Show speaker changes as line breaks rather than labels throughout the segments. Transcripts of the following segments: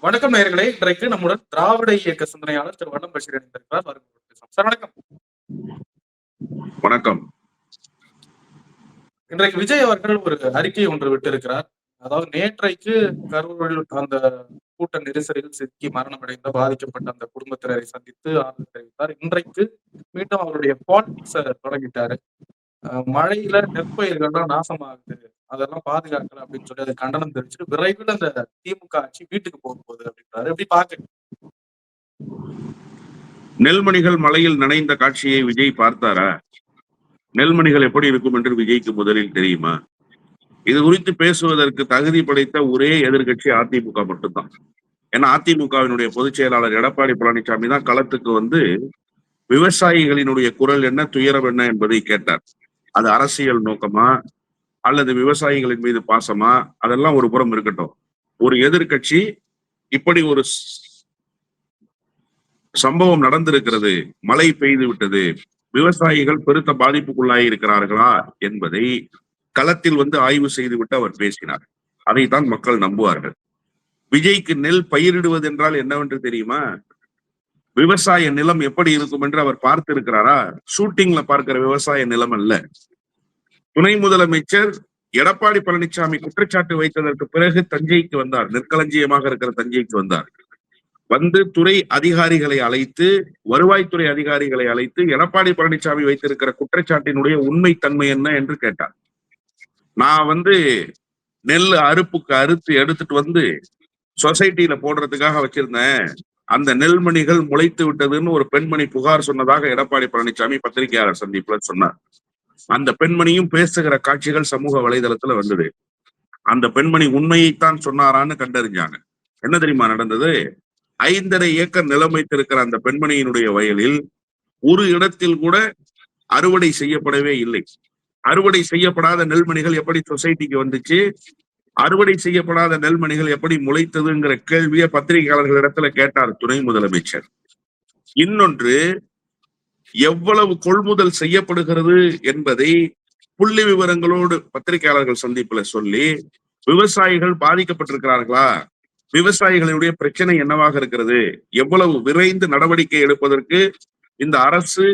வணக்கம் நேயர்களே. இன்றைக்கு நம்முடன் திராவிட இயக்க சிந்தனையாளர் திரு வண்ணம் பஷீர் இணைந்திருக்கிறார். சார் வணக்கம்.
வணக்கம்.
இன்றைக்கு விஜய் அவர்கள் ஒரு அறிக்கை ஒன்று விட்டிருக்கிறார். அதாவது நேற்றைக்கு கரூரில் அந்த கூட்ட நெரிசலில் சிக்கி மரணமடைந்த பாதிக்கப்பட்ட அந்த குடும்பத்தினரை சந்தித்து ஆறுதல் தெரிவித்தார். இன்றைக்கு மீண்டும் அவருடைய பாலிடிக்ஸ தொடங்கிட்டாரு. மழையில நெற்பயிர்கள்லாம் நாசமாகுது. அதெல்லாம் பாதுகாக்கல அப்படின்னு சொல்லி அதை கண்டனம் தெரிவிச்சுட்டு விரைவில் அந்த திமுக ஆட்சி வீட்டுக்கு போக போகுது அப்படின்றாரு. எப்படி பாக்குறீங்க
நெல்மணிகள் மலையில் நனைந்த காட்சியை விஜய் பார்த்தாரா? நெல்மணிகள் எப்படி இருக்கும் என்று விஜய்க்கு முதலில் தெரியுமா? இது குறித்து பேசுவதற்கு தகுதி படைத்த ஒரே எதிர்க்கட்சி அதிமுக மட்டும்தான். ஏன்னா அதிமுகவினுடைய பொதுச் செயலாளர் எடப்பாடி பழனிசாமி தான் களத்துக்கு வந்து விவசாயிகளினுடைய குரல் என்ன துயரம் என்ன என்பதை கேட்டார். அது அரசியல் நோக்கமா அல்லது விவசாயிகளின் மீது பாசமா? அதெல்லாம் ஒரு புறம் இருக்கட்டும். ஒரு எதிர்க்கட்சி இப்படி ஒரு சம்பவம் நடந்திருக்கிறது. மழை பெய்து விட்டது. விவசாயிகள் பெருத்த பாதிப்புக்குள்ளாகி இருக்கிறார்களா என்பதை களத்தில் வந்து ஆய்வு செய்துவிட்டு அவர் பேசினார். அதைத்தான் மக்கள் நம்புவார்கள். விஜய்க்கு நெல் பயிரிடுவது என்றால் என்னவென்று தெரியுமா? விவசாய நிலம் எப்படி இருக்கும் என்று அவர் பார்த்திருக்கிறாரா? ஷூட்டிங்ல பார்க்கிற விவசாய நிலம் அல்ல. துணை முதலமைச்சர் எடப்பாடி பழனிசாமி குற்றச்சாட்டு வைத்ததற்கு பிறகு தஞ்சைக்கு வந்தார். நெற்களஞ்சியமாக இருக்கிற தஞ்சைக்கு வந்தார். வந்து துறை அதிகாரிகளை அழைத்து வருவாய்த்துறை அதிகாரிகளை அழைத்து எடப்பாடி பழனிசாமி வைத்திருக்கிற குற்றச்சாட்டினுடைய உண்மை தன்மை என்ன என்று கேட்டார். நான் வந்து நெல் அறுப்புக்கு அறுத்து எடுத்துட்டு வந்து சொசைட்டில போடுறதுக்காக வச்சிருந்தேன். அந்த நெல்மணிகள் முளைத்து விட்டதுன்னு ஒரு பெண்மணி புகார் சொன்னதாக எடப்பாடி பழனிசாமி பத்திரிகையாளர் சந்திப்புல சொன்னார். அந்த பெண்மணியும் பேசுகிற காட்சிகள் சமூக வலைதளத்துல வந்தது. அந்த பெண்மணி உண்மையைத்தான் சொன்னாரான்னு கண்டறிஞ்சாங்க. என்ன தெரியுமா நடந்தது? ஐந்தரை ஏக்கர் நிலம் வைத்திருக்கிற அந்த பெண்மணியினுடைய வயலில் ஒரு இடத்தில் கூட அறுவடை செய்யப்படவே இல்லை. அறுவடை செய்யப்படாத நெல்மணிகள் எப்படி சொசைட்டிக்கு வந்துச்சு? அறுவடை செய்யப்படாத நெல்மணிகள் எப்படி முளைத்ததுங்கிற கேள்வியை பத்திரிகையாளர்களிடத்துல கேட்டார் துணை முதலமைச்சர். இன்னொன்று எவ்வளவு கொள்முதல் செய்யப்படுகிறது என்பதை புள்ளி விவரங்களோடு பத்திரிகையாளர்கள் சந்திப்புல சொல்லி விவசாயிகள் பாதிக்கப்பட்டிருக்கிறார்களா? விவசாயிகளுடைய பிரச்சனை என்னவாக இருக்கிறது? எவ்வளவு விரைந்து நடவடிக்கை எடுப்பதற்கு இந்த அரசு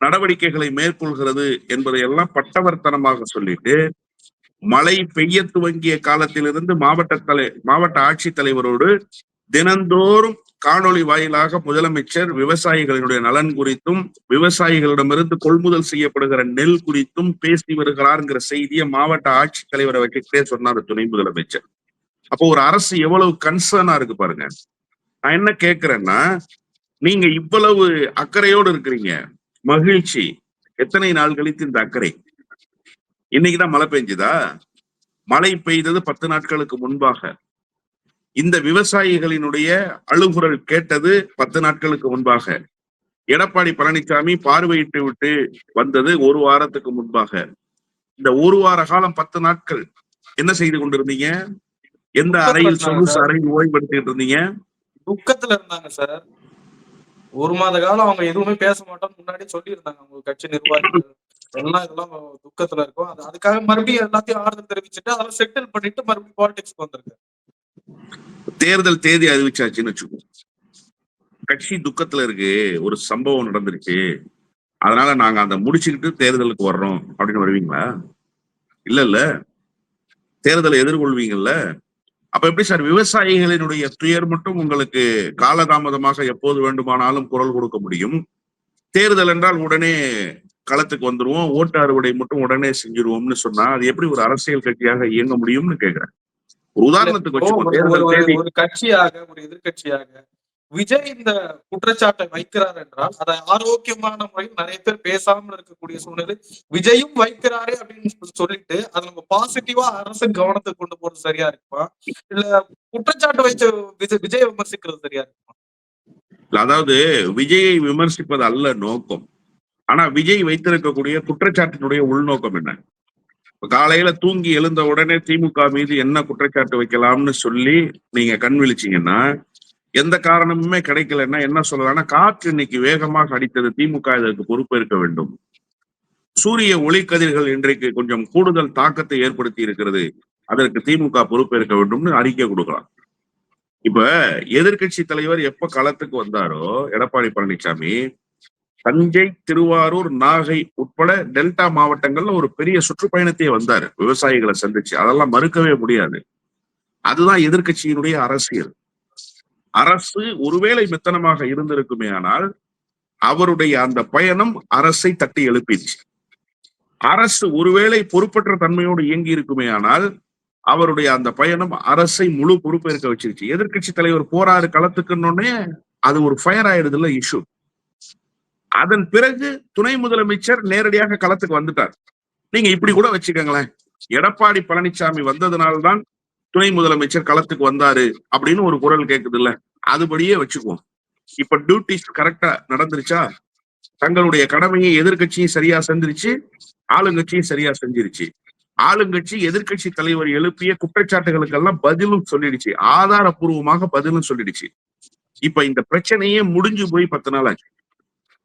நடவடிக்கைகளை மேற்கொள்கிறது என்பதை எல்லாம் பட்டவர்த்தனமாக சொல்லிட்டு மழை பெய்ய துவங்கிய காலத்திலிருந்து மாவட்ட தலை மாவட்ட ஆட்சித்தலைவரோடு தினந்தோறும் காணொளி வாயிலாக முதலமைச்சர் விவசாயிகளினுடைய நலன் குறித்தும் விவசாயிகளிடமிருந்து கொள்முதல் செய்யப்படுகிற நெல் குறித்தும் பேசி வருகிறார்ங்கிற செய்தியை மாவட்ட ஆட்சித்தலைவரை வச்சுக்கிட்டே சொன்னார் துணை முதலமைச்சர். அப்போ ஒரு அரசு எவ்வளவு கன்சர்னா இருக்கு பாருங்க. நான் என்ன கேக்குறேன்னா நீங்க இவ்வளவு அக்கறையோடு இருக்கிறீங்க மகிழ்ச்சி. எத்தனை நாள் கழித்து இந்த அக்கறை? இன்னைக்குதான் மழை பெஞ்சுதா? மழை பெய்தது பத்து நாட்களுக்கு முன்பாக. இந்த விவசாயிகளினுடைய அழுகுரல் கேட்டது பத்து நாட்களுக்கு முன்பாக. எடப்பாடி பழனிசாமி பார்வையிட்டு விட்டு வந்தது ஒரு வாரத்துக்கு முன்பாக. இந்த ஒரு வார காலம் பத்து நாட்கள் என்ன செய்து கொண்டிருந்தீங்க? எந்த அறையில் சொகுசு அறையில் ஓய்வெடுத்துட்டு இருந்தீங்க?
துக்கத்துல இருந்தாங்க சார். ஒரு மாத காலம் அவங்க எதுவுமே பேச மாட்டோம் முன்னாடி சொல்லி இருந்தாங்க அவங்க கட்சி நிர்வாகிகள் எல்லாம் இதெல்லாம் துக்கத்துல இருக்கும். அது அதுக்காக மறுபடியும் எல்லாத்தையும் ஆறுதல் தெரிவிச்சுட்டு அதெல்லாம் செட்டில் பண்ணிட்டு மறுபடியும் பாலிடிக்ஸ்க்கு வந்திருக்கு
தேர்தல் தேதி அறிவிச்சாச்சுன்னு வச்சுக்கோ கட்சி துக்கத்துல இருக்கு ஒரு சம்பவம் நடந்துருச்சு அதனால நாங்க அந்த முடிச்சுக்கிட்டு தேர்தலுக்கு வர்றோம். அப்படின்னு வருவீங்களா? இல்ல இல்ல. தேர்தலை எதிர்கொள்வீங்கல்ல? அப்ப எப்படி சார் விவசாயிகளினுடைய துயர் மட்டும் உங்களுக்கு காலதாமதமாக எப்போது வேண்டுமானாலும் குரல் கொடுக்க முடியும். தேர்தல் என்றால் உடனே களத்துக்கு வந்துருவோம். ஓட்டு அறுவடை மட்டும் உடனே செஞ்சிருவோம்னு சொன்னா அது எப்படி ஒரு அரசியல் கட்சியாக இயங்க முடியும்னு கேக்குறேன். ஒரு உதாரணத்துக்கு
ஒரு- கட்சியாக ஒரு எதிர்க்கட்சியாக விஜய் இந்த குற்றச்சாட்டை வைக்கிறார் என்றால் அதை ஆரோக்கியமான முறையில் நிறைய பேர் பேசாமல் இருக்கக்கூடிய சூழ்நிலை விஜயும் வைக்கிறாரே அப்படின்னு சொல்லி- சொல்லிட்டு அதை நம்ம பாசிட்டிவா அரசு கவனத்துக்கு கொண்டு போறது சரியா இருக்குமா? இல்ல குற்றச்சாட்டு வைச்ச விஜய் விஜய் விமர்சிக்கிறது சரியா இருக்குமா?
இல்ல, அதாவது விஜயை விமர்சிப்பது அல்ல நோக்கம். ஆனா விஜய் வைத்திருக்கக்கூடிய குற்றச்சாட்டினுடைய உள்நோக்கம் என்ன? காலையில தூங்கி எழுந்த உடனே திமுக மீது என்ன குற்றச்சாட்டு வைக்கலாம்னு சொல்லி நீங்க கண் விழிச்சீங்கன்னா எந்த காரணமுமே கிடைக்கலன்னா என்ன சொல்லலாம்னா காற்று இன்னைக்கு வேகமாக அடித்தது திமுக இதற்கு பொறுப்பேற்க வேண்டும். சூரிய ஒளி கதிர்கள் இன்றைக்கு கொஞ்சம் கூடுதல் தாக்கத்தை ஏற்படுத்தி இருக்கிறது. அதற்கு திமுக பொறுப்பேற்க வேண்டும்னு அறிக்கை கொடுக்கலாம். இப்ப எதிர்க்கட்சி தலைவர் எப்ப களத்துக்கு வந்தாரோ எடப்பாடி பழனிசாமி தஞ்சை திருவாரூர் நாகை உட்பட டெல்டா மாவட்டங்கள்ல ஒரு பெரிய சுற்றுப்பயணத்தையே வந்தாரு. விவசாயிகளை சந்திச்சு. அதெல்லாம் மறுக்கவே முடியாது. அதுதான் எதிர்க்கட்சியினுடைய அரசியல். அரசு ஒருவேளை மெத்தனமாக இருந்திருக்குமே ஆனால் அவருடைய அந்த பயணம் அரசை தட்டி எழுப்பிடுச்சு அரசு ஒருவேளை பொறுப்பற்ற தன்மையோடு இயங்கி இருக்குமே ஆனால் அவருடைய அந்த பயணம் அரசை முழு பொறுப்பேற்க வச்சிருச்சு. எதிர்க்கட்சி தலைவர் போராறு களத்துக்குன்னொடனே அது ஒரு ஃபயர் ஆயிடுதுல இஷ்யூ அதன் பிறகு துணை முதலமைச்சர் நேரடியாக களத்துக்கு வந்துட்டார். நீங்க இப்படி கூட வச்சுக்கோங்களேன். எடப்பாடி பழனிசாமி வந்ததுனால்தான் துணை முதலமைச்சர் களத்துக்கு வந்தாரு அப்படின்னு ஒரு குரல் கேக்குது இல்ல அதுபடியே வச்சுக்குவோம். இப்ப டியூட்டிஸ் கரெக்டா நடந்துருச்சா? தங்களுடைய கடமையை எதிர்கட்சியும் சரியா செஞ்சிருச்சு ஆளுங்கட்சியும் சரியா செஞ்சிருச்சு. ஆளுங்கட்சி எதிர்க்கட்சி தலைவர் எழுப்பிய குற்றச்சாட்டுகளுக்கெல்லாம் பதிலும் சொல்லிடுச்சு. ஆதாரபூர்வமாக பதிலும் சொல்லிடுச்சு. இப்ப இந்த பிரச்சனையே முடிஞ்சு போய் பத்து நாள் ஆச்சு.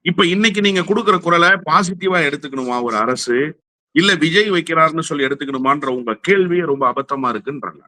இப்ப இன்னைக்கு நீங்க கொடுக்குற குரலை பாசிட்டிவா எடுத்துக்கணுமா ஒரு அரசு? இல்ல விஜய் வைக்கிறாருன்னு சொல்லி எடுத்துக்கணுமான்ற உங்க கேள்வியே ரொம்ப அபத்தமா இருக்குன்றாங்க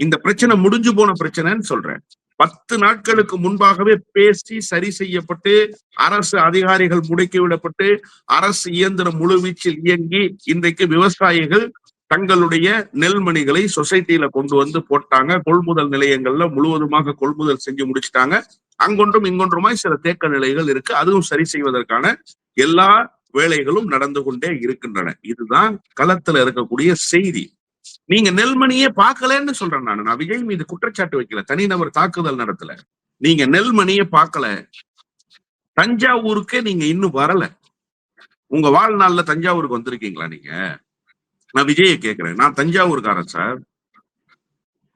இந்த பிரச்சனை முடிஞ்சு போன பிரச்சனைன்னு சொல்றேன். பத்து நாட்களுக்கு முன்பாகவே பேசி சரி செய்யப்பட்டு அரசு அதிகாரிகள் முடக்கி விடப்பட்டு அரசு இயந்திரம் முழுவீச்சில் இயங்கி இன்றைக்கு விவசாயிகள் தங்களுடைய நெல்மணிகளை சொசைட்டியில கொண்டு வந்து போட்டாங்க. கொள்முதல் நிலையங்கள்ல முழுவதுமாக கொள்முதல் செஞ்சு முடிச்சிட்டாங்க. அங்கொன்றும் இங்கொன்றுமாய் சில தேக்க நிலைகள் இருக்கு. அதுவும் சரி செய்வதற்கான எல்லா வேலைகளும் நடந்து கொண்டே இருக்கின்றன. இதுதான் களத்துல இருக்கக்கூடிய செய்தி. நீங்க நெல்மணியே பார்க்கலன்னு சொல்றேன் நான். நான் விஜய் மீது குற்றச்சாட்டு வைக்கல. தனிநபர் தாக்குதல் நடத்தல. நீங்க நெல்மணியே பார்க்கல. தஞ்சாவூருக்கே நீங்க இன்னும் வரல. உங்க வாழ்நாள்ல தஞ்சாவூருக்கு வந்திருக்கீங்களா நீங்க? நான் விஜய கேக்குறேன். நான் தஞ்சாவூர்காரன் சார்.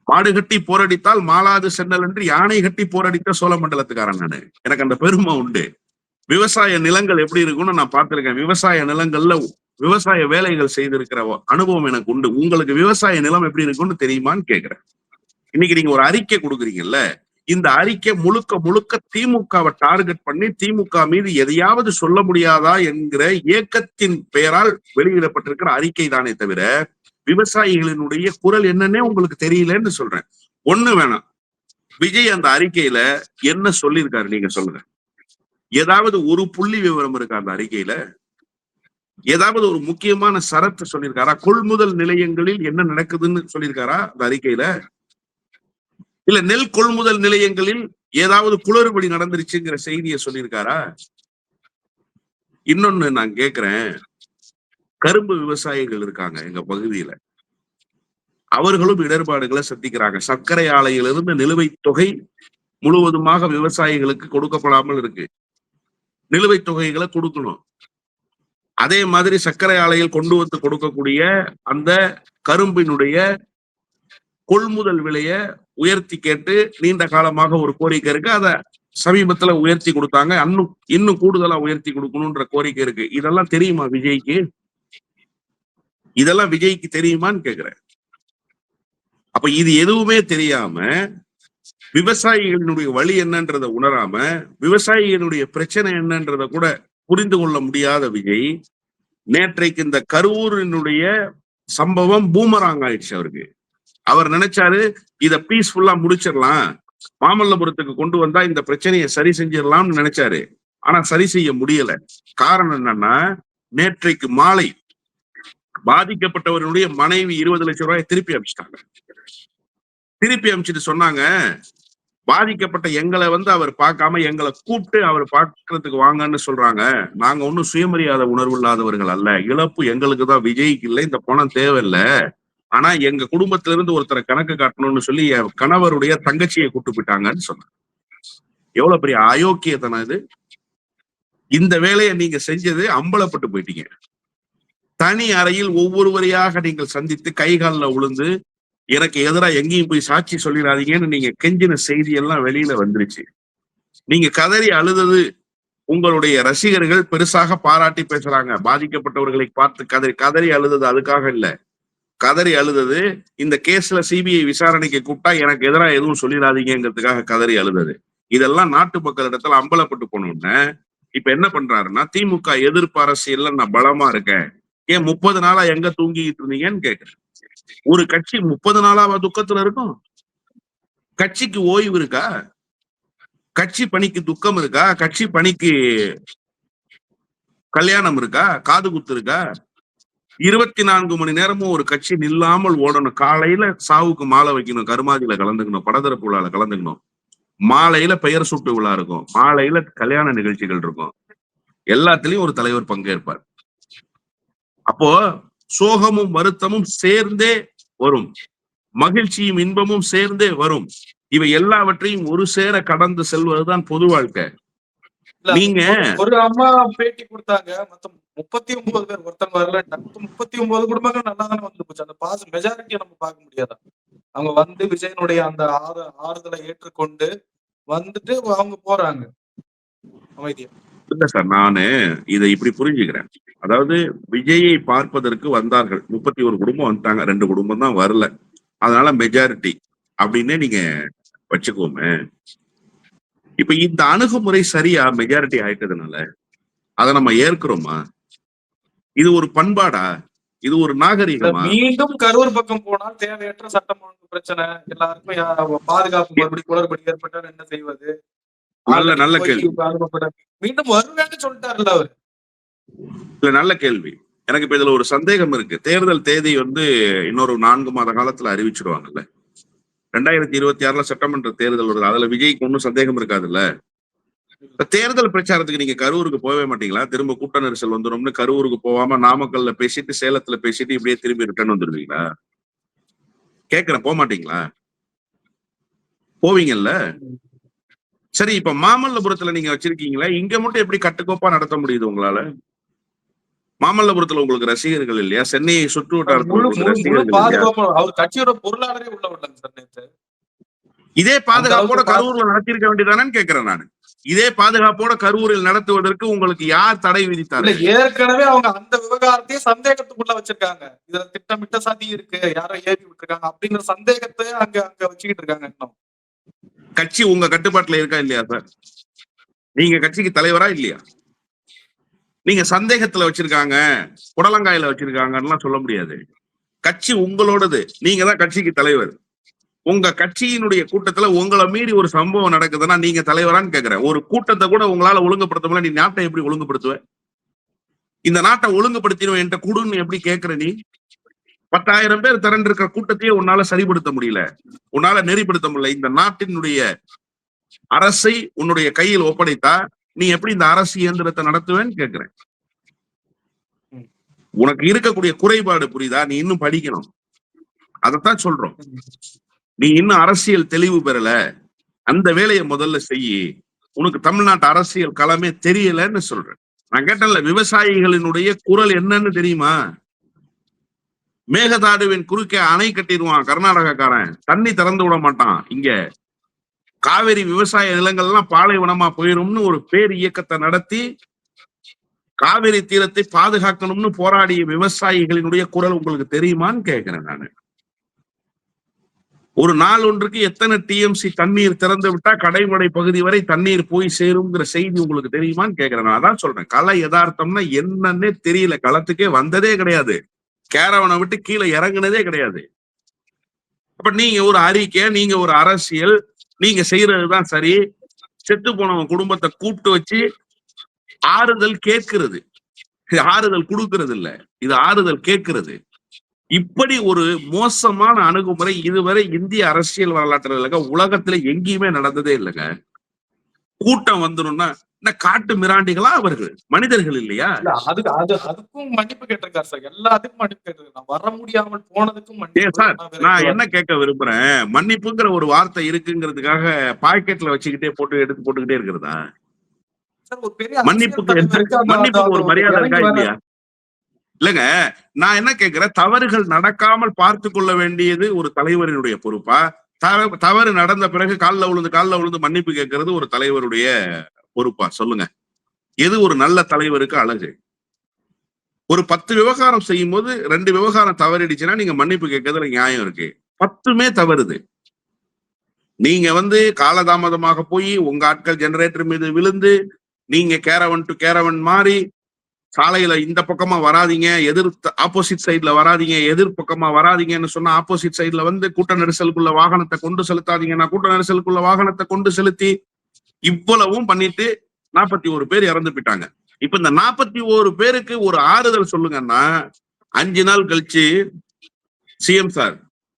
மாடு கட்டி போரடித்தால் மாலாது சென்னல் என்று யானை கட்டி போரடித்த சோழ மண்டலத்துக்காரன் நானு. எனக்கு அந்த பெருமை உண்டு. விவசாய நிலங்கள் எப்படி இருக்கும்னு நான் பார்த்திருக்கேன். விவசாய நிலங்கள்ல விவசாய வேலைகள் செய்திருக்கிற அனுபவம் எனக்கு உண்டு. உங்களுக்கு விவசாய நிலம் எப்படி இருக்கும்னு தெரியுமான்னு கேக்குறேன். இன்னைக்கு நீங்க ஒரு அறிக்கை கொடுக்குறீங்கல்ல இந்த அறிக்கை முழுக்க முழுக்க திமுகவை டார்கெட் பண்ணி திமுக மீது எதையாவது சொல்ல முடியாதா என்கிற இயக்கத்தின் பெயரால் வெளியிடப்பட்டிருக்கிற அறிக்கை தானே தவிர விவசாயிகளினுடைய குரல் என்னன்னே உங்களுக்கு தெரியலன்னு சொல்றேன். ஒண்ணு வேணாம். விஜய் அந்த அறிக்கையில என்ன சொல்லியிருக்காரு நீங்க சொல்லுங்க. ஏதாவது ஒரு புள்ளி விவரம் இருக்கா அந்த அறிக்கையில? ஏதாவது ஒரு முக்கியமான சரத்து சொல்லியிருக்காரா? கொள்முதல் நிலையங்களில் என்ன நடக்குதுன்னு சொல்லியிருக்காரா அந்த அறிக்கையில? இல்ல நெல் கொள்முதல் நிலையங்களில் ஏதாவது குளறுபடி நடந்துருச்சுங்கிற செய்தியை சொல்லியிருக்காரா? இன்னொன்னு நான் கேக்குறேன். கரும்பு விவசாயிகள் இருக்காங்க எங்க பகுதியில. அவர்களும் இடர்பாடுகளை சந்திக்கிறாங்க. சர்க்கரை ஆலையிலிருந்து நிலுவைத் தொகை முழுவதுமாக விவசாயிகளுக்கு கொடுக்கப்படாமல் இருக்கு. நிலுவைத் தொகைகளை கொடுக்கணும். அதே மாதிரி சர்க்கரை ஆலையில் கொண்டு வந்து கொடுக்கக்கூடிய அந்த கரும்பினுடைய கொள்முதல் விலைய உயர்த்தி கேட்டு நீண்ட காலமாக ஒரு கோரிக்கை இருக்கு. அத சமீபத்துல உயர்த்தி கொடுத்தாங்க. இன்னும் இன்னும் கூடுதலா உயர்த்தி கொடுக்கணும்ன்ற கோரிக்கை இருக்கு. இதெல்லாம் தெரியுமா விஜய்க்கு? இதெல்லாம் விஜய்க்கு தெரியுமான்னு கேக்குறேன். அப்ப இது எதுவுமே தெரியாம விவசாயிகளினுடைய வழி என்னன்றதை உணராம விவசாயிகளுடைய பிரச்சனை என்னன்றதை கூட புரிந்து கொள்ள முடியாத விஜய் நேற்றைக்கு இந்த கரூரினுடைய சம்பவம் பூமராங் ஆயிடுச்சு அவருக்கு. அவர் நினைச்சாரு இத பீஸ்ஃபுல்லா முடிச்சிடலாம். மாமல்லபுரத்துக்கு கொண்டு வந்தா இந்த பிரச்சனையை சரி செஞ்சிடலாம்னு நினைச்சாரு. ஆனா சரி செய்ய முடியல. காரணம் என்னன்னா நேற்றைக்கு மாலை பாதிக்கப்பட்டவருடைய மனைவி இருபது லட்சம் ரூபாய் திருப்பி அமைச்சிட்டாங்க. திருப்பி அமைச்சிட்டு சொன்னாங்க பாதிக்கப்பட்ட எங்களை வந்து அவர் பார்க்காம எங்களை கூப்பிட்டு அவர் பார்க்கறதுக்கு வாங்கன்னு சொல்றாங்க. நாங்க ஒன்னும் சுயமரியாதை உணர்வு இல்லாதவர்கள் அல்ல. இழப்பு எங்களுக்கு தான் விஜய்க்கு இல்லை இந்த பணம் தேவையில்லை. ஆனா எங்க குடும்பத்துல இருந்து ஒருத்தரை கணக்கு காட்டணும்னு சொல்லி என் கணவருடைய தங்கச்சியை கூட்டு போயிட்டாங்கன்னு சொன்னாங்க. எவ்வளவு பெரிய அயோக்கியத்தனம் இது. இந்த வேலையை நீங்க செஞ்சது அம்பலப்பட்டு போயிட்டீங்க. தனி அறையில் ஒவ்வொருவரையாக நீங்கள் சந்தித்து கை உளுந்து விழுந்து எனக்கு எதிராக எங்கேயும் போய் சாட்சி சொல்லிடாதீங்கன்னு நீங்க கெஞ்சின செய்தி எல்லாம் வெளியில வந்துருச்சு. நீங்க கதறி அழுதது உங்களுடைய ரசிகர்கள் பெருசாக பாராட்டி பேசுறாங்க. பாதிக்கப்பட்டவர்களை பார்த்து கதறி கதறி அழுதது அதுக்காக இல்ல. கதறி அழுதது. இந்த கேஸ்ல சிபிஐ விசாரணைக்கு கூப்பிட்டா எனக்கு எதிராக எதுவும் சொல்லிடாதீங்கிறதுக்காக கதறி அழுதது. இதெல்லாம் நாட்டு மக்களிடத்துல அம்பலப்பட்டு போனோடனே இப்ப என்ன பண்றாருன்னா திமுக எதிர்ப்பு அரசியல்ல நான் பலமா இருக்கேன். ஏன் முப்பது நாளா எங்க தூங்கிட்டு இருந்தீங்கன்னு கேக்குறேன். ஒரு கட்சி முப்பது நாளாவா துக்கத்துல இருக்கும்? கட்சிக்கு ஓய்வு இருக்கா? கட்சி பணிக்கு துக்கம் இருக்கா? கட்சி பணிக்கு கல்யாணம் இருக்கா? காது குத்து இருக்கா? இருபத்தி நான்கு மணி நேரமும் ஒரு கட்சி நில்லாமல் ஓடணும். காலையில சாவுக்கு மாலை வைக்கணும் கருமாதியில கலந்துக்கணும் படத்திறப்பு விழால கலந்துக்கணும். மாலையில பெயர் சுட்டு விழா இருக்கும். மாலையில கல்யாண நிகழ்ச்சிகள் இருக்கும். எல்லாத்துலயும் ஒரு தலைவர் பங்கேற்பார். அப்போ சோகமும் வருத்தமும் சேர்ந்தே வரும். மகிழ்ச்சியும் இன்பமும் சேர்ந்தே வரும். இவை எல்லாவற்றையும் ஒரு சேர கடந்து செல்வதுதான் பொது வாழ்க்கை. நீங்க
ஒரு அம்மா பேட்டி கொடுத்தாங்க மொத்தம் முப்பத்தி ஒன்பது பேர் ஒருத்தன் வரல முப்பத்தி ஒன்பது குடும்பங்கள் நல்லா தானே வந்து போச்சு. அந்த பாஸ் மெஜாரிட்டியை நம்ம பார்க்க முடியாதா? அவங்க வந்து விஜயனுடைய அந்த ஆறு ஆறுதலை ஏற்றுக்கொண்டு வந்துட்டு அவங்க போறாங்க. அமைதியா.
இல்ல சார் நானு இதை இப்படி புரிஞ்சுக்கிறேன். அதாவது விஜயை பார்ப்பதற்கு வந்தார்கள். முப்பத்தி ஒரு குடும்பம் வந்துட்டாங்க. ரெண்டு குடும்பம் தான் வரல. அதனால மெஜாரிட்டி அப்படின்னே நீங்க வச்சுக்கோமே. இப்ப இந்த அணுகுமுறை சரியா மெஜாரிட்டி ஆயிட்டதுனால அதை நம்ம ஏற்கிறோமா? இது ஒரு பண்பாடா? இது ஒரு நாகரிகமா?
மீண்டும் கரூர் பக்கம் போனால் தேவையற்ற சட்டம் ஒழுங்கு பிரச்சனை. எல்லாருக்கும் பாதுகாப்பு மறுபடி குளறுபடி ஏற்பட்டால் என்ன செய்வது?
நல்ல நல்ல கேள்வி.
மீண்டும் வருவேன்னு சொல்லிட்டாருல்ல அவரு.
இல்ல நல்ல கேள்வி. எனக்கு இப்ப இதுல ஒரு சந்தேகம் இருக்கு. தேர்தல் தேதி வந்து இன்னொரு நான்கு மாத காலத்துல அறிவிச்சிருவாங்கல்ல. ரெண்டாயிரத்தி இருபத்தி ஆறுல சட்டமன்ற தேர்தல் வருது. அதுல விஜய்க்கு ஒன்றும் சந்தேகம் இருக்காதுல்ல? தேர்தல் பிரச்சாரத்துக்கு நீங்க கரூருக்கு போகவே மாட்டீங்களா? திரும்ப கூட்ட நெரிசல் வந்துடும்னு கரூருக்கு போகாம நாமக்கல்ல பேசிட்டு சேலத்துல பேசிட்டு இப்படியே திரும்பி ரிட்டர்ன் வந்துருவீங்களா? கேக்குறேன் போக மாட்டீங்களா? போவீங்கல்ல? சரி இப்ப மாமல்லபுரத்துல நீங்க வச்சிருக்கீங்களா இங்க மட்டும் எப்படி கட்டுக்கோப்பா நடத்த முடியுது உங்களால? மாமல்லபுரத்துல உங்களுக்கு ரசிகர்கள் இல்லையா? சென்னையை சுற்று வட்டாரத்துல
பாதுகாப்பு அவர் கட்சியோட பொருளாதாரே உள்ள விடலங்க சார் நேத்து.
இதே பாதுகாப்போட கரூர்ல நடத்திருக்க வேண்டியதானு கேக்குறேன் நான். இதே பாதுகாப்போட கரூரில் நடத்துவதற்கு உங்களுக்கு யார் தடை விதித்தாரு
ஏற்கனவே அவங்க அந்த விவகாரத்தையே சந்தேகத்துக்குள்ள வச்சிருக்காங்க. இதுல திட்டமிட்ட சதி இருக்கு யாரோ ஏவி விட்டுருக்காங்க அப்படிங்கிற சந்தேகத்தை அங்க அங்க வச்சுக்கிட்டு இருக்காங்க இன்னும்.
கட்சி உங்க கட்டுப்பாட்டுல இருக்கா இல்லையா சார் நீங்க கட்சிக்கு தலைவரா இல்லையா? நீங்க சந்தேகத்துல வச்சிருக்காங்க புடலங்காயில வச்சிருக்காங்கன்னு சொல்ல முடியாது. கட்சி உங்களோடது. நீங்க தான் கட்சிக்கு தலைவர். உங்க கட்சியினுடைய கூட்டத்துல உங்களை மீறி ஒரு சம்பவம் நடக்குதுன்னா நீங்க தலைவரான்னு கேக்குறேன். ஒரு கூட்டத்தை கூட உங்களால ஒழுங்குபடுத்த முடியல நீ நாட்டை எப்படி ஒழுங்குபடுத்துவ? இந்த நாட்டை ஒழுங்குபடுத்திடுவேன் என்கிட்ட குடுன்னு எப்படி கேக்குற நீ? பத்தாயிரம் பேர் திரண்டு இருக்கிற கூட்டத்தையே உன்னால சரிப்படுத்த முடியல. உன்னால நெறிப்படுத்த முடியல. இந்த நாட்டினுடைய அரசை உன்னுடைய கையில் ஒப்படைத்தா நீ எப்படி இந்த அரசு இயந்திரத்தை நடத்துவேன்னு கேக்குறேன். உனக்கு இருக்கக்கூடிய குறைபாடு புரியுதா? நீ இன்னும் படிக்கணும். அதைத்தான் சொல்றோம். நீ இன்னும் அரசியல் தெளிவு பெறல. அந்த வேலையை முதல்ல செய்யி உனக்கு தமிழ்நாட்டு அரசியல் களமே தெரியலன்னு சொல்றேன். நான் கேட்டேன்ல விவசாயிகளினுடைய குரல் என்னன்னு தெரியுமா? மேகதாடுவின் குறுக்கே அணை கட்டிடுவான் கர்நாடகக்காரன். தண்ணி திறந்து விட மாட்டான். இங்க காவிரி விவசாய நிலங்கள்லாம் பாலைவனமா போயிரும்னு ஒரு பேர் இயக்கத்தை நடத்தி காவிரி தீரத்தை பாதுகாக்கணும்னு போராடிய விவசாயிகளினுடைய குரல் உங்களுக்கு தெரியுமான்னு கேட்கிறேன் நானு. ஒரு நாள் ஒன்றுக்கு எத்தனை டிஎம்சி தண்ணீர் திறந்து விட்டா கடைமடை பகுதி வரை தண்ணீர் போய் சேருங்கிற செய்தி உங்களுக்கு தெரியுமான்னு கேக்குறேன். நான் அதான் சொல்றேன். கலை யதார்த்தம்னா என்னன்னே தெரியல. களத்துக்கே வந்ததே கிடையாது. கேரவனை விட்டு கீழே இறங்குனதே கிடையாது. அப்ப நீங்க ஒரு அறிக்கை நீங்க ஒரு அரசியல் நீங்க செய்யறதுதான் சரி. செத்து போனவன் குடும்பத்தை கூப்பிட்டு வச்சு ஆறுதல் கேட்கிறது. இது ஆறுதல் கொடுக்கறது இல்ல இது ஆறுதல் கேட்கிறது. இப்படி ஒரு மோசமான அணுகுமுறை இதுவரை இந்திய அரசியல் வரலாற்றுல இல்லைங்க உலகத்துல எங்கேயுமே நடந்ததே இல்லைங்க. கூட்டம் வந்துடும்னா என்ன காட்டு மிராண்டிகளா அவர்கள் மனிதர்கள் இல்லையா?
இல்ல அதுக்கு அது அதுக்கும் மன்னிப்பு கேட்டிருக்காரு சார். எல்லாத்துக்கும் மன்னிப்பு கேட்டிருக்காரு. வர முடியாமல் போனதுக்கும்
சார்
நான்
என்ன கேட்க விரும்புறேன்? மன்னிப்புங்கிற ஒரு வார்த்தை இருக்குங்கிறதுக்காக பாக்கெட்ல வச்சுக்கிட்டே போட்டு எடுத்து போட்டுக்கிட்டே இருக்கிறதா? மன்னிப்புக்கு மன்னிப்புக்கு ஒரு மரியாதை இருக்கா இல்லையா? இல்லங்க நான் என்ன கேட்கிறேன்? தவறுகள் நடக்காமல் பார்த்து கொள்ள வேண்டியது ஒரு தலைவரினுடைய பொறுப்பா? தவ- தவறு நடந்த பிறகு காலில் விழுந்து காலில் விழுந்து மன்னிப்பு கேட்கறது ஒரு தலைவருடைய பொறுப்பா? சொல்லுங்க. எது ஒரு நல்ல தலைவருக்கு அழகு? ஒரு பத்து விவகாரம் செய்யும் போது ரெண்டு விவகாரம் தவறிடுச்சுன்னா நீங்க மன்னிப்பு கேட்கறதுல நியாயம் இருக்கு. பத்துமே தவறுது. நீங்க வந்து காலதாமதமாக போய் உங்க ஆட்கள் ஜெனரேட்டர் மீது விழுந்து நீங்க கேரவன் டு கேரவன் மாறி சாலையில இந்த பக்கமா வராதிங்க எதிர் ஆப்போசிட் சைட்ல வராதிங்க எதிர் பக்கமா வராதீங்கன்னு சொன்னா ஆப்போசிட் சைட்ல வந்து கூட்ட நெரிசலுக்குள்ள வாகனத்தை கொண்டு செலுத்தாதீங்கன்னா கூட்ட நெரிசலுக்குள்ள வாகனத்தை கொண்டு செலுத்தி இவ்வளவும் பண்ணிட்டு நாற்பத்தி ஒரு பேர் இறந்து போயிட்டாங்க. இப்ப இந்த நாற்பத்தி ஒரு பேருக்கு ஒரு ஆறுதல் சொல்லுங்கன்னா அஞ்சு நாள் கழிச்சு சிஎம் சார்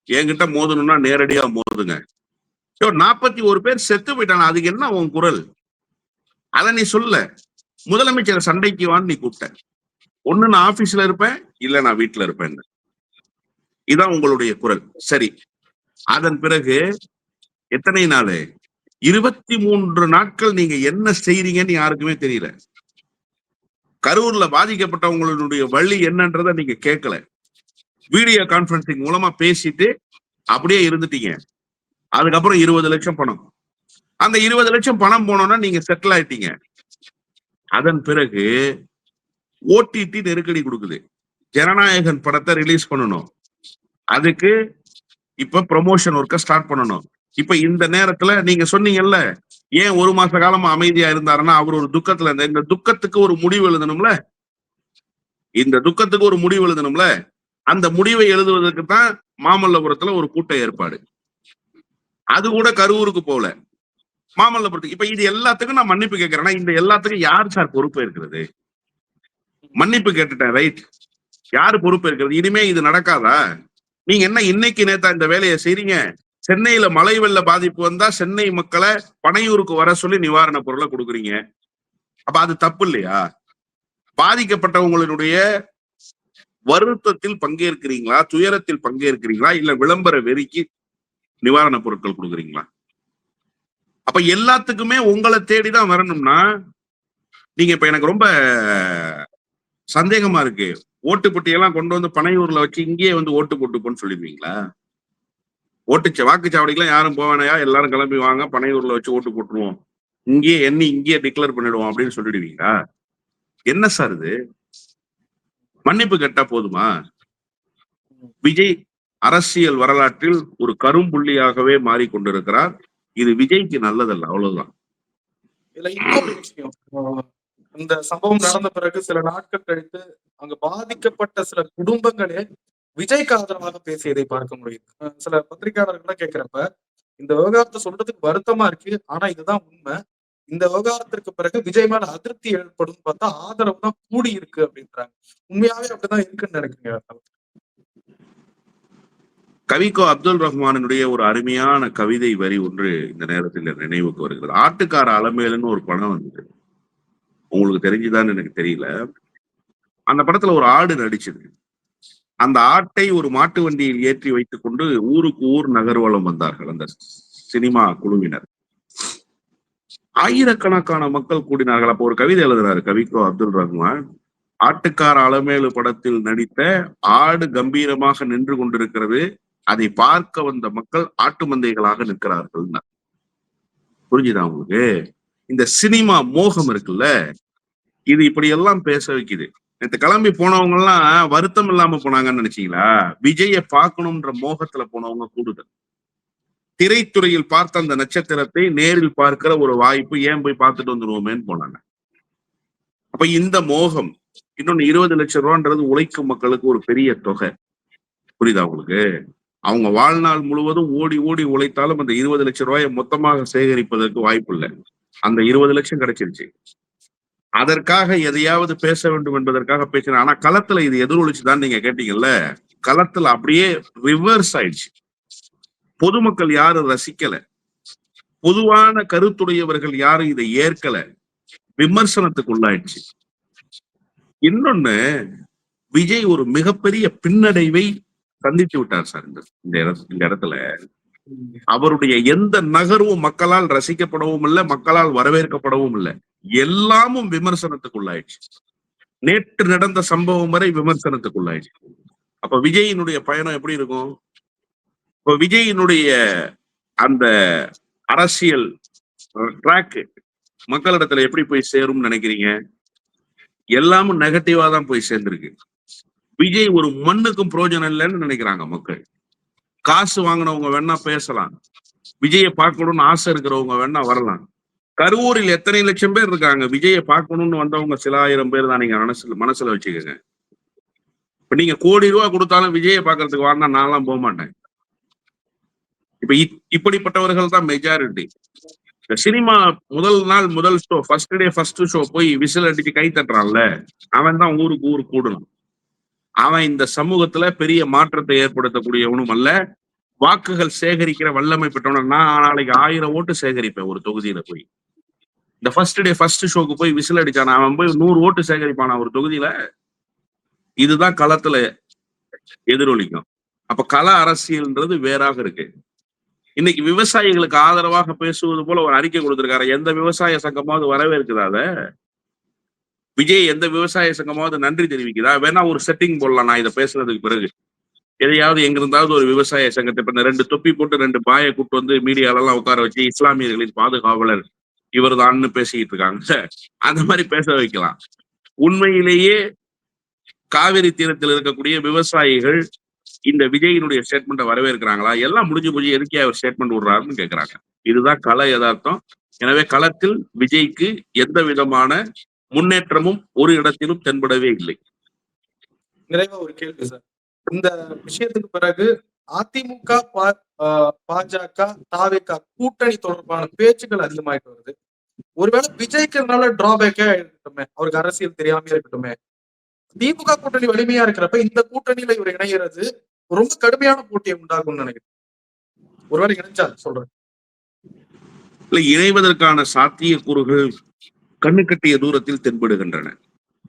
என்கிட்ட மோதணும்னா நேரடியா மோதுங்க. நாற்பத்தி ஒரு பேர் செத்து போயிட்டாங்க அதுக்கு என்ன உன் குரல்? அத நீ சொல்ல. முதலமைச்சர் சண்டைக்கு வான்னு நீ கூப்பிட்ட. ஒண்ணு நான் ஆபீஸ்ல இருப்பேன் இல்ல நான் வீட்டுல இருப்பேன். இதான் உங்களுடைய குரல். சரி. அதன் பிறகு எத்தனை நாள்? இருபத்தி மூன்று நாட்கள் நீங்க என்ன செய்றீங்கன்னு யாருக்குமே தெரியல. கரூர்ல பாதிக்கப்பட்டவங்களுடைய வழி என்னன்றத நீங்க கேட்கல. வீடியோ கான்பரன்சிங் மூலமா பேசிட்டு அப்படியே இருந்துட்டீங்க. அதுக்கப்புறம் இருபது லட்சம் பணம். அந்த இருபது லட்சம் பணம் போனோம்னா நீங்க செட்டில் ஆயிட்டீங்க. அதன் பிறகு ஓடிடி நெருக்கடி கொடுக்குது. ஜனநாயகன் படத்தை ரிலீஸ் பண்ணணும். அதுக்கு இப்ப ப்ரொமோஷன் ஒர்க்க ஸ்டார்ட் பண்ணணும். இப்ப இந்த நேரத்துல நீங்க சொன்னீங்கல்ல ஏன் ஒரு மாச காலமா அமைதியா இருந்தாருன்னா அவர் ஒரு துக்கத்துல இருந்த இந்த துக்கத்துக்கு ஒரு முடிவு எழுதணும்ல? இந்த துக்கத்துக்கு ஒரு முடிவு எழுதணும்ல? அந்த முடிவை எழுதுவதற்கு தான் மாமல்லபுரத்துல ஒரு கூட்ட ஏற்பாடு. அது கூட கரூருக்கு போகல மாமல்லபுரத்துக்கு. இப்ப இது எல்லாத்துக்கும் நான் மன்னிப்பு கேட்கிறேன்னா இந்த எல்லாத்துக்கும் யார் சார் பொறுப்பு இருக்கிறது? மன்னிப்பு கேட்டுட்டேன் ரைட் யாரு பொறுப்பு இருக்கிறது? இனிமே இது நடக்காதா? நீங்க என்ன இன்னைக்கு நேத்தா இந்த வேலையை செய்றீங்க? சென்னையில மழை வெள்ள பாதிப்பு வந்தா சென்னை மக்களை பனையூருக்கு வர சொல்லி நிவாரண பொருளை கொடுக்குறீங்க. அப்ப அது தப்பு இல்லையா? பாதிக்கப்பட்டவங்களுடைய வருத்தத்தில் பங்கேற்கிறீங்களா? துயரத்தில் பங்கேற்கிறீங்களா? இல்ல விளம்பர வெறிக்கு நிவாரண பொருட்கள் கொடுக்குறீங்களா? அப்ப எல்லாத்துக்குமே உங்களை தேடிதான் வரணும்னா நீங்க இப்ப எனக்கு ரொம்ப சந்தேகமா இருக்கு. ஓட்டு பெட்டியெல்லாம் கொண்டு வந்து பனையூர்ல வச்சு இங்கேயே வந்து ஓட்டு போட்டுக்கோன்னு சொல்லிடுவீங்களா? ஓட்டு வாக்குச்சாவடிக்கெல்லாம் யாரும் போவேனையா? எல்லாரும் கிளம்பி வாங்க பனையூர்ல வச்சு ஓட்டு போட்டுருவோம். இங்கேயே என்ன இங்கேயே டிக்ளேர் பண்ணிடுவோம் அப்படின்னு சொல்லிடுவீங்களா? என்ன சார் இது? மன்னிப்பு கேட்டா போதுமா? விஜய் அரசியல் வரலாற்றில் ஒரு கரும்புள்ளியாகவே மாறிக்கொண்டிருக்கிறார். இது விஜய்க்கு நல்லதல்ல அவ்வளவுதான்.
இதுல இன்னொரு விஷயம். இந்த சம்பவம் நடந்த பிறகு சில நாட்கள் கழித்து அங்க பாதிக்கப்பட்ட சில குடும்பங்களே விஜய்க்கு ஆதரவாக பேசியதை பார்க்க முடியுது. சில பத்திரிகையாளர்கள்லாம் கேட்கிறப்ப இந்த விவகாரத்தை சொல்றதுக்கு வருத்தமா இருக்கு ஆனா இதுதான் உண்மை. இந்த விவகாரத்திற்கு பிறகு விஜய் மேல அதிருப்தி ஏற்படும் பார்த்தா ஆதரவு தான் கூடி இருக்கு அப்படின்றாங்க. உண்மையாவே அப்படிதான் இருக்குன்னு நினைக்கிறீங்க
கவிக்கோ அப்துல் ரஹ்மானுடைய ஒரு அருமையான கவிதை வரி ஒன்று இந்த நேரத்தில் நினைவுக்கு வருகிறது. ஆட்டுக்கார அலமேலுன்னு ஒரு படம் வந்தது. உங்களுக்கு தெரிஞ்சுதான்னு எனக்கு தெரியல. அந்த படத்துல ஒரு ஆடு நடிச்சது. அந்த ஆட்டை ஒரு மாட்டு வண்டியில் ஏற்றி வைத்துக் கொண்டு ஊருக்கு ஊர் நகர்வலம் வந்தார்கள் அந்த சினிமா குழுவினர். ஆயிரக்கணக்கான மக்கள் கூடினார்கள். அப்போ ஒரு கவிதை எழுதுறாரு கவிக்கோ அப்துல் ரஹ்மான். ஆட்டுக்கார அலமேலு படத்தில் நடித்த ஆடு கம்பீரமாக நின்று கொண்டிருக்கிறது. அதை பார்க்க வந்த மக்கள் ஆட்டு மந்தைகளாக நிற்கிறார்கள் புரிஞ்சுதா உங்களுக்கு? இந்த சினிமா மோகம் இருக்குல்ல இது இப்படி எல்லாம் பேச வைக்குது. நேற்று கிளம்பி போனவங்க எல்லாம் வருத்தம் இல்லாம போனாங்கன்னு நினைச்சீங்களா? விஜய பார்க்கணும்ன்ற மோகத்துல போனவங்க கூடுதல். திரைத்துறையில் பார்த்த அந்த நட்சத்திரத்தை நேரில் பார்க்கிற ஒரு வாய்ப்பு ஏன் போய் பார்த்துட்டு வந்துருவோமேன்னு போனாங்க. அப்ப இந்த மோகம் இன்னொன்னு இருபது லட்சம் ரூபான்றது உழைக்கும் மக்களுக்கு ஒரு பெரிய தொகை. புரியுதா உங்களுக்கு? அவங்க வாழ்நாள் முழுவதும் ஓடி ஓடி உழைத்தாலும் அந்த இருபது லட்சம் ரூபாயை மொத்தமாக சேகரிப்பதற்கு வாய்ப்பு இல்லை அந்த இருபது லட்சம் கிடைச்சிருச்சு. அதற்காக எதையாவது பேச வேண்டும் என்பதற்காக பேசினேன். ஆனா களத்துல இது எதிரொலிச்சுதான் நீங்க கேட்டீங்கல்ல களத்துல அப்படியே ரிவர்ஸ் ஆயிடுச்சு. பொதுமக்கள் யாரும் ரசிக்கல. பொதுவான கருத்துடையவர்கள் யாரும் இதை ஏற்கல. விமர்சனத்துக்கு உள்ளாயிடுச்சு. இன்னொன்னு விஜய் ஒரு மிகப்பெரிய பின்னடைவை சந்தித்து விட்டார் சார் இந்த இந்த இந்த இடத்துல. அவருடைய எந்த நகர்வும் மக்களால் ரசிக்கப்படவும் இல்லை மக்களால் வரவேற்கப்படவும் இல்லை. எல்லாமும் விமர்சனத்துக்குள்ளாயிடுச்சு நேற்று நடந்த சம்பவம் வரை விமர்சனத்துக்குள்ளாயிடுச்சு அப்ப விஜயினுடைய பயணம் எப்படி இருக்கும்? இப்ப விஜயினுடைய அந்த அரசியல் ட்ராக் மக்களிடத்துல எப்படி போய் சேரும்னு நினைக்கிறீங்க? எல்லாமும் நெகட்டிவா தான் போய் சேர்ந்திருக்கு. விஜய் ஒரு மண்ணுக்கும் பிரயோஜனம் இல்லைன்னு நினைக்கிறாங்க மக்கள். காசு வாங்கினவங்க வேணா பேசலாம். விஜயை பார்க்கணும்னு ஆசை இருக்கிறவங்க வேணா வரலாம். கரூரில் எத்தனை லட்சம் பேர் இருக்காங்க? விஜயை பார்க்கணும்னு வந்தவங்க சில ஆயிரம் பேர் தான் நீங்க மனசுல மனசுல வச்சுக்கோங்க. இப்ப நீங்க கோடி ரூபா கொடுத்தாலும் விஜயை பாக்குறதுக்கு வாங்க நான்லாம் போக மாட்டேன். இப்ப இப்படிப்பட்டவர்கள் தான் மெஜாரிட்டி இந்த சினிமா முதல் நாள் முதல் show first day first show போய் விசில் அடிச்சு கை தட்டுறான்ல. அவன் தான் ஊருக்கு ஊர் கூடணும். அவன் இந்த சமூகத்துல பெரிய மாற்றத்தை ஏற்படுத்தக்கூடியவனும் அல்ல. வாக்குகள் சேகரிக்கிற வல்லமை பெற்றவன நான் நாளைக்கு ஆயிரம் ஓட்டு சேகரிப்பேன் ஒரு தொகுதியில போய். இந்த ஃபர்ஸ்ட் டே ஃபர்ஸ்ட் ஷோக்கு போய் விசில் அடிச்சான். அவன் போய் நூறு ஓட்டு சேகரிப்பானா ஒரு தொகுதியில? இதுதான் களத்துல எதிரொலிக்கும். அப்ப கள அரசியல்ன்றது வேறாக இருக்கு. இன்னைக்கு விவசாயிகளுக்கு ஆதரவாக பேசுவது போல ஒரு அறிக்கை கொடுத்திருக்காரு. எந்த விவசாய சங்கமாவது வரவேற்குதா அத? விஜய் எந்த விவசாய சங்கமாவது நன்றி தெரிவிக்குதா? வேணா ஒரு செட்டிங் போடலாம். நான் இதை பேசுறதுக்கு பிறகு. எதையாவது எங்க இருந்தாவது ஒரு விவசாய சங்கத்தை இப்ப ரெண்டு தொப்பி போட்டு ரெண்டு பாயை கூட்டு வந்து மீடியால எல்லாம் உட்கார வச்சு இஸ்லாமியர்களின் பாதுகாவலர் இவர்தான்னு பேசிக்கிட்டு இருக்காங்க. அந்த மாதிரி பேச வைக்கலாம். உண்மையிலேயே காவிரி தீரத்தில் இருக்கக்கூடிய விவசாயிகள் இந்த விஜயினுடைய ஸ்டேட்மெண்ட்டை வரவேற்கிறாங்களா? எல்லாம் முடிஞ்சு முடிஞ்சு எதுக்கே அவர் ஸ்டேட்மெண்ட் விடுறாருன்னு கேட்கிறாங்க இதுதான் கள யதார்த்தம். எனவே களத்தில் விஜய்க்கு எந்த விதமான முன்னேற்றமும் ஒரு இடத்திலும் தென்படவே இல்லை.
நிறைவா ஒரு கேள்வி சார். இந்த விஷயத்துக்கு பிறகு அதிமுக பாஜக தாவேக கூட்டணி தொடர்பான பேச்சுக்கள் அதிகமாயிட்டு வருது. ஒருவேளை விஜய்க்கு இதனால டிராபேக்கே இருக்கட்டுமே அவருக்கு அரசியல் தெரியாம இருக்கட்டுமே? திமுக கூட்டணி வலிமையா இருக்கிறப்ப இந்த கூட்டணியில இவர் இணைகிறது ரொம்ப கடுமையான போட்டியை உண்டாகும்னு நினைக்கிறேன். ஒருவேளை இணைஞ்சா சொல்றேன்.
இல்ல இணைவதற்கான சாத்தியக்கூறுகள் கண்ணு கட்டிய தூரத்தில் தென்படுகின்றன.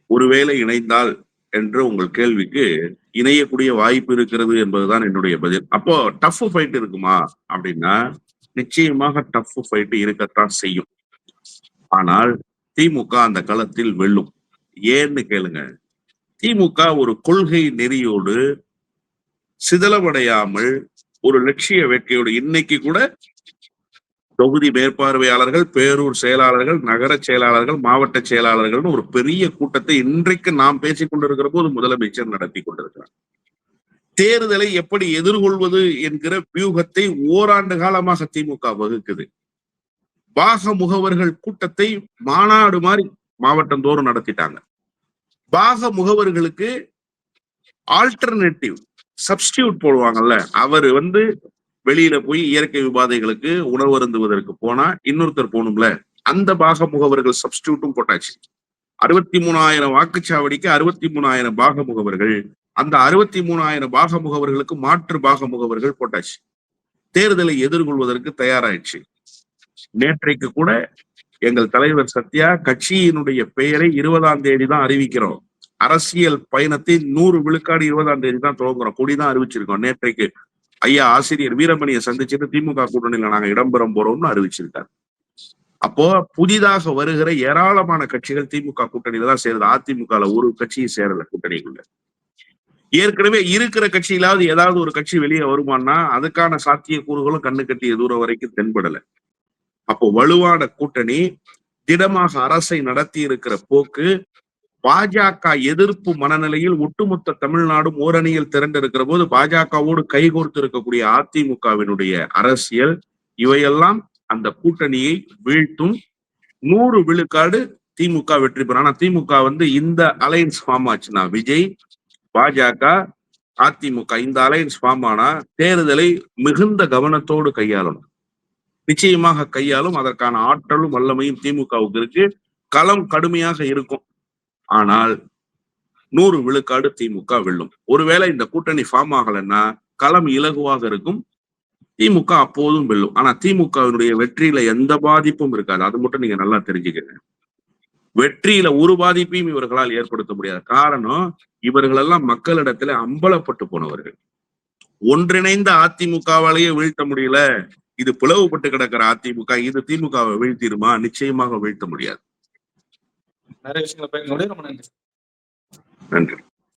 ஒருவேளை இணைந்தால் என்ற உங்கள் கேள்விக்கு இணையக்கூடிய வாய்ப்பு இருக்கிறது என்பதுதான் என்னுடைய பதில். அப்போ டஃப் ஃபைட் இருக்குமா? அப்படின்னா நிச்சயமாக டஃப் ஃபைட் இருக்கத்தான் செய்யும். ஆனால் திமுக அந்த களத்தில் வெல்லும். ஏன்னு கேளுங்க. திமுக ஒரு கொள்கை நெறியோடு சிதலமடையாமல் ஒரு லட்சிய வேட்கையோடு இன்னைக்கு கூட தொகுதி மேற்பார்வையாளர்கள் பேரூர் செயலாளர்கள் நகர செயலாளர்கள் மாவட்ட செயலாளர்கள்னு ஒரு பெரிய கூட்டத்தை இன்றைக்கு நாம் பேசிக் கொண்டிருக்கிற போது முதலமைச்சர் நடத்தி கொண்டிருக்கிறார். தேர்தலை எப்படி எதிர்கொள்வது என்கிற வியூகத்தை ஓராண்டு காலமாக திமுக வகுக்குது. பாக முகவர்கள் கூட்டத்தை மாநாடு மாதிரி மாவட்டம் தோறும் நடத்திட்டாங்க. பாக முகவர்களுக்கு ஆல்டர்னேட்டிவ் சப்ஸ்டியூட் போடுவாங்கல்ல அவர் வந்து வெளியில போய் இயற்கை உபாதைகளுக்கு உணவு அருந்துவதற்கு போனா இன்னொருத்தர் போகணும்ல? அந்த பாக முகவர்கள் சப்ஸ்டியூட்டும் போட்டாச்சு. அறுபத்தி மூணாயிரம் வாக்குச்சாவடிக்கு அறுபத்தி மூணாயிரம் பாக முகவர்கள் அந்த அறுபத்தி மூணாயிரம் பாக முகவர்களுக்கு மாற்று பாக முகவர்கள் போட்டாச்சு. தேர்தலை எதிர்கொள்வதற்கு தயாராயிடுச்சு. நேற்றைக்கு கூட எங்கள் தலைவர் சத்யா கட்சியினுடைய பெயரை இருபதாம் தேதி தான் அறிவிக்கிறோம். அரசியல் பயணத்தை நூறு விழுக்காடு இருபதாம் தேதி தான் துவங்குறோம். கொடிதான் அறிவிச்சிருக்கோம் நேற்றைக்கு. ஐயா ஆசிரியர் வீரமணியை சந்திச்சுட்டு திமுக கூட்டணியில நாங்க இடம்பெறம் போறோம்னு அறிவிச்சிருக்காரு. அப்போ புதிதாக வருகிற ஏராளமான கட்சிகள் திமுக கூட்டணியில தான் சேருது. அதிமுகல ஒரு கட்சியும் சேரல கூட்டணிக்குள்ள. ஏற்கனவே இருக்கிற கட்சியிலாவது ஏதாவது ஒரு கட்சி வெளியே வருமானா அதுக்கான சாத்திய கூறுகளும் கண்ணு கட்டிய தூரம் வரைக்கும் தென்படல. அப்போ வலுவான கூட்டணி திடமாக அரசை நடத்தி இருக்கிற போக்கு பாஜக எதிர்ப்பு மனநிலையில் ஒட்டுமொத்த தமிழ்நாடும் ஓரணியில் திரண்டிருக்கிற போது பாஜகவோடு கைகோர்த்து இருக்கக்கூடிய அதிமுகவினுடைய அரசியல் இவையெல்லாம் அந்த கூட்டணியை வீழ்த்தும். நூறு விழுக்காடு திமுக வெற்றி பெறும். ஆனா திமுக வந்து இந்த அலையன்ஸ் ஃபார்ம் ஆச்சுன்னா விஜய் பாஜக அதிமுக இந்த அலையன்ஸ் ஃபார்ம் ஆனா தேர்தலை மிகுந்த கவனத்தோடு கையாளணும். நிச்சயமாக கையாளும். அதற்கான ஆற்றலும் வல்லமையும் திமுகவுக்கு இருக்கு. களம் கடுமையாக இருக்கும். ஆனால் நூறு விழுக்காடு திமுக வெல்லும். ஒருவேளை இந்த கூட்டணி ஃபார்ம் ஆகலைன்னா களம் இலகுவாக இருக்கும் திமுக அப்போதும் வெல்லும். ஆனா திமுகவினுடைய வெற்றியில எந்த பாதிப்பும் இருக்காது. அது மட்டும் நீங்க நல்லா தெரிஞ்சுக்கங்க. வெற்றியில ஒரு பாதிப்பையும் இவர்களால் ஏற்படுத்த முடியாது. காரணம் இவர்களெல்லாம் மக்களிடத்துல அம்பலப்பட்டு போனவர்கள். ஒன்றிணைந்த அதிமுகவாலேயே வீழ்த்த முடியல. இது பிளவுபட்டு கிடக்கிற அதிமுக இது திமுகவை வீழ்த்திடுமா? நிச்சயமாக வீழ்த்த முடியாது.
நிறைய விஷயங்களை பயன்படுத்தி ரொம்ப நன்றி.
நன்றி.